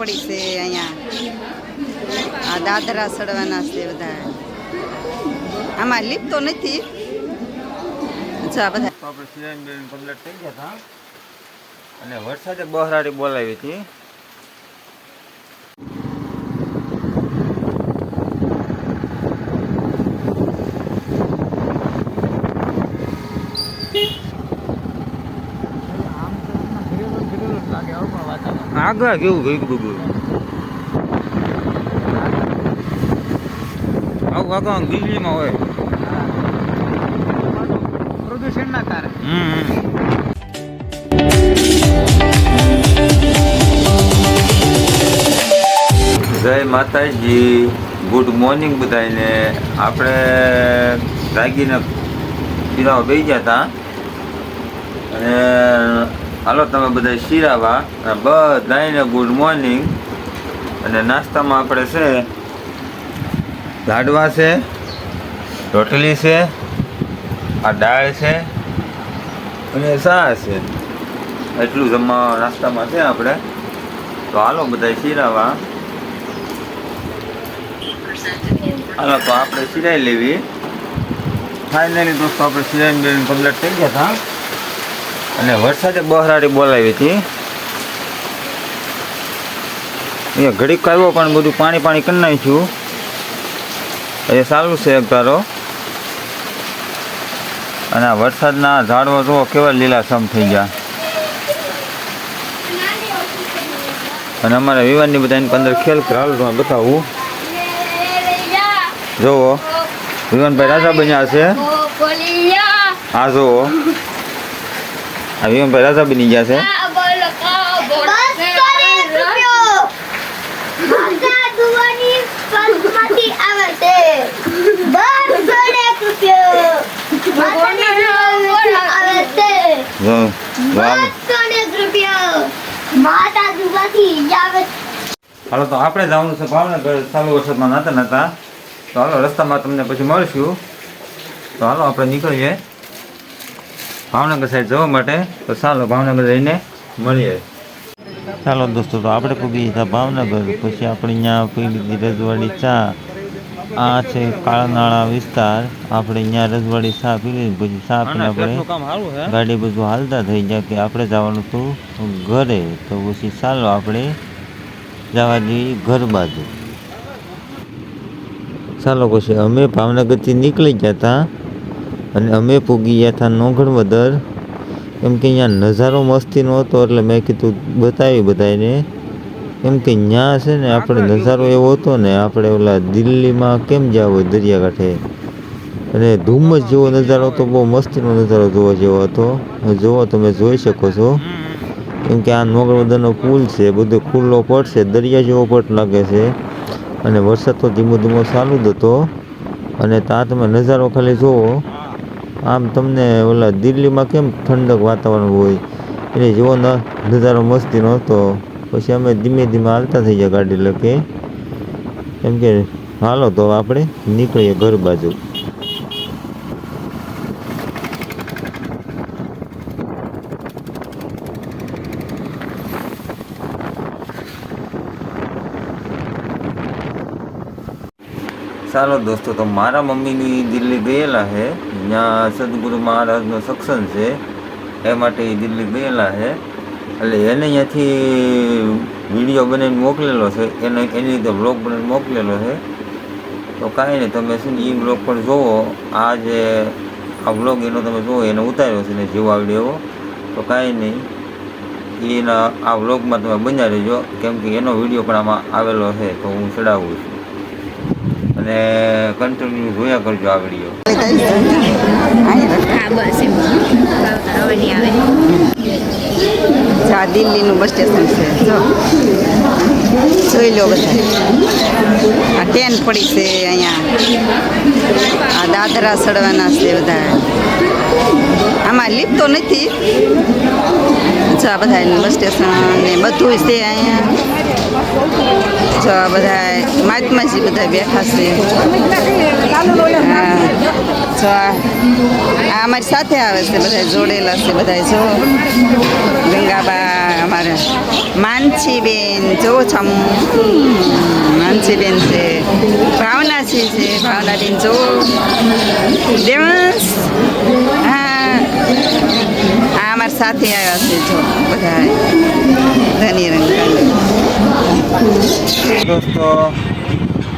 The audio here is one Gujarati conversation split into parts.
પડી છે અહીંયા. આ દાદરા સડવાના છે બધા આમાં લીપ તો નથી. અચ્છા બધા. થઈ ગયા હતા અને વરસાદે બહરાડી બોલાવી હતી. આગળ કેવું ગયું બધું આવું આગળ દિલ્હીમાં હોય. પ્રદૂષણના કારણે. હમ જય માતાજી. ગુડ મોર્નિંગ બધાને આપણે રાગીને શીરાવા બેસી ગયા હતા અને હાલો, તમે બધા શીરાવા. બધાને ગુડ મોર્નિંગ અને નાસ્તામાં આપણે છે, લાડવા છે, રોટલી છે, આ દાળ છે, અને સા છે. એટલું જમવા નાસ્તામાં છે આપણે. તો હાલો બધા શીરાવા. હાલો, તો આપણે સિરાઈ લેવી. ફાઇનલી દોસ્તો, આપણે બેન કમ્પ્લીટ થઈ ગયા હતા. અને વરસાદે બહરાડી બોલાવી હતી. એ ઘડીક આવ્યો પણ બધું પાણી પાણી કરી નાખ્યું. એ સારું છે એક અને આ વરસાદના ઝાડવા જુઓ કેવા લીલાછમ થઈ ગયા. અને અમારા વિવાનની બધા એની અંદર ખેલ હાલ તો બતાવું. જુઓ. વિવાનભાઈ રાજા બન્યા છે. હા જુઓ. આ हम पहला બની ગયા છે. જો વાવ. માતા દુબાથી આવે. હાલો તો આપણે જવાનું છે ભાવનગર. ચાલુ વરસાદમાં નાતા નાતા તો હાલો રસ્તામાં તમને પછી મળશું. તો હાલો આપણે નીકળીએ. ભાવનગર સાઈડ જવા માટે તો ચાલો ભાવનગર જઈને મળીએ. ચાલો દોસ્તો તો આપણે પૂગી હતા ભાવનગર પછી આપણે અહીંયા પી લીધી રજવાડી ચા આ છે કાળનાળા વિસ્તાર આપણે અહીંયા રજવાડી ચા પી લીધી પછી ચા પીને આપણે ગાડી બધું હાલતા થઈ ગયા કે આપણે જવાનું હતું ઘરે તો પછી ચાલો આપણે જવા જઈએ ઘર બાજુ. ચાલો પછી અમે ભાવનગરથી નીકળી ગયા હતા. અને અમે પૂગી ગયા હતા નોંઘણવદર કેમ કે અહીંયા નજારો મસ્તીનો હતો એટલે મેં કીધું બતાવી બધાને કેમ કે ત્યાં છે ને આપણે નજારો એવો હતો ને, આપણે ઓલા દિલ્હીમાં કેમ જાવ દરિયાકાંઠે? અને ધુમ્મસ જેવો નજારો હતો, બહુ મસ્તીનો નજારો જોવા જેવો હતો. જોવો તમે જોઈ શકો છો. કેમ કે આ નોગરવદરનો પુલ છે, બધો ખુલ્લો પટ છે, દરિયા જેવો પટ લાગે છે. અને વરસાદ તો ધીમો ધીમો ચાલુ જ હતો. અને ત્યાં તમે નજારો ખાલી જુઓ. આમ તમને ઓલા દિલ્હીમાં કેમ ઠંડક વાતાવરણ હોય? એટલે જેવો નજારો મસ્તી હતો. પછી અમે ધીમે ધીમે હાલતા થઈ ગયા ગાડી લકે કેમ કે હાલો તો આપણે નીકળીએ ઘર બાજુ. ચાલો દોસ્તો, તો મારા મમ્મીની દિલ્હી ગયેલા છે ત્યાં સદગુરુ મહારાજનો સત્સંગ છે. એ માટે દિલ્હી ગયેલા છે. એટલે એને અહીંયાથી વીડિયો બનાવીને મોકલેલો છે. એને, એની રીતે બ્લોગ બનાવીને મોકલેલો છે. તો કાંઈ નહીં, તમે છે ને એ બ્લોગ પણ જુઓ આ જે, આ બ્લોગ એનો તમે જુઓ એને ઉતાર્યો છે ને જેવો આવડે એવો. તો કાંઈ નહીં, એના, આ વ્લોગમાં તમે બન્યા રહેજો. કેમ કે એનો વીડિયો પણ આમાં આવેલો છે. તો હું ચડાવું છું. અને કન્ટિન્યુ જોયા કરજો આ વીડિયો. આ દિલ્હીનું બસ સ્ટેશન છે. જોઈ લો બધા આ ટ્રેન પડી છે અહીંયા. આ દાદરા સડવાના છે બધા. આમાં લીપ તો નથી. અચ્છા બધા બસ સ્ટેશન ને બધું છે અહીંયા. જો બધા માતમાજી બધા બેઠા છે. આ અમારી સાથે આવે છે બધા જોડેલા છે બધા જો. ગંગાબા અમારે માનસીબેન, જો છમ. માનસીબેન છે. ભાવના છે, ભાવનાબેન, જો. દેવાંશ. હા. અમારા સાથે આવ્યા છે, જો બધા ધની રંગ દોસ્તો,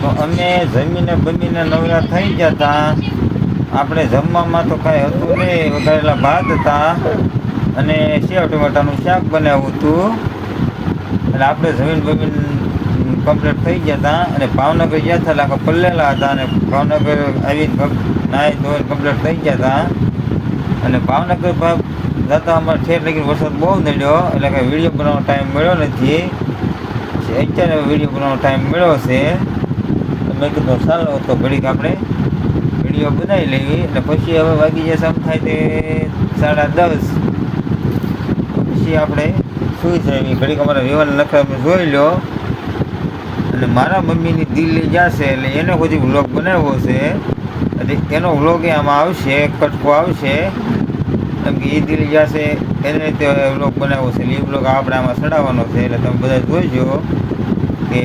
તો અમે જમીને બમીને નવરા થઈ ગયા હતા આપણે જમવામાં તો કાંઈ હતું નહીં વધારેલા ભાત હતા અને સેવ ટમેટાનું શાક બનાવ્યું હતું. એટલે આપણે જમીન બમીન કમ્પ્લીટ થઈ ગયા હતા અને ભાવનગર ગયા હતા આખા પલ્લેલા હતા અને ભાવનગર આવી નાહી ધોઈને કમ્પ્લીટ થઈ ગયા હતા અને ભાવનગર ભાવ જતા અમારે ઠેર લગીને વરસાદ બહુ નડ્યો, એટલે કાંઈ વીડિયો બનાવવાનો ટાઈમ મળ્યો નથી. અત્યારે વીડિયો બનાવવાનો ટાઈમ મળ્યો છે. તો મેં કીધું, ચાલો, તો ઘડીક આપણે વીડિયો બનાવી લેવી. એટલે પછી હવે વાગી જશે આમ થાય તે સાડા દસ. પછી આપણે સુઈ જાય ઘડીક અમારા વિવાન અમે જોઈ લો. અને મારા મમ્મીની દિલ્હી જશે એટલે એનો બધી વ્લોગ બનાવ્યો છે. એટલે એનો વ્લોગ આમાં આવશે, કટકો આવશે. કેમ કે એ દિલ્હી જશે એને રીતે વ્લોગ બનાવવો છે. એ વ્લોગ આપણે આમાં ચડાવવાનો છે એટલે તમે બધા જોઈજો કે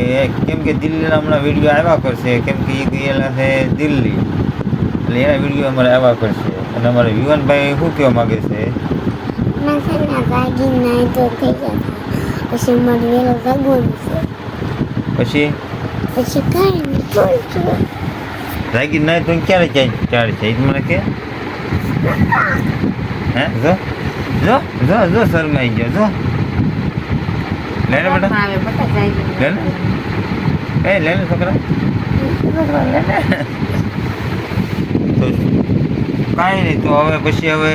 કેમ કે દિલ્હીના હમણાં વીડિયો આવ્યા કરશે. કેમ કે એ ગયેલા છે દિલ્હી. એટલે એના વીડિયો અમારે આવ્યા કરશે. અને અમારે યુવનભાઈ શું કહેવા માગે છે? પછી પછી? નહીં રાગી ના તો ક્યારે ક્યાં ચાલે છે? મને કે. હે? જો. જો જો જો શરમાઈ ગયો જો. લે ને બેટા. લે ને એ લે ને છોકરા. લે ને તો કાંઈ નહીં તો હવે પછી હવે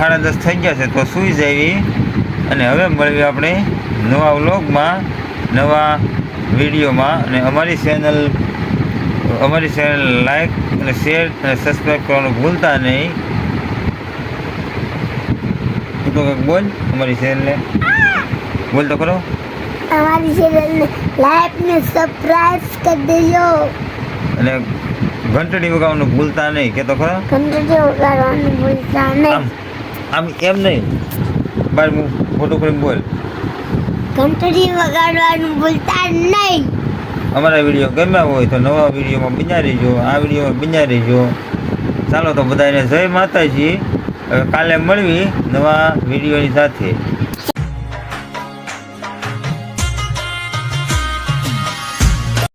સાડા દસ થઈ ગયા છે તો સૂઈ જવી. અને હવે મળવી આપણે નવા વ્લોગમાં નવા વિડીયોમાં. અને અમારી ચેનલ અમારી ચેનલ લાઈક અને શેર અને સબસ્ક્રાઈબ કરવાનું ભૂલતા નહીં. તું તો બોલ અમારી ચેનલને બોલ તો કરો અમારી ચેનલને લાઈક ને સબસ્ક્રાઇબ કરી દેજો અને ઘંટડી વગાવવાનું ભૂલતા નહીં કે તો ખરા ઘંટડી વગાડવાનું ભૂલતા આમ નહીં આમ એમ નહીં બાર હું ફોટો કરીને બોલ ઘંટડી વગાડવાનું ભૂલતા નહીં અમારા વીડિયો ગમ્યા હોય તો નવા વિડીયોમાં બન્યા રહીજો આ વિડીયોમાં બન્યા રહીજો ચાલો તો બધાને જય માતાજી કાલે મળવી નવા વિડીયોની સાથે.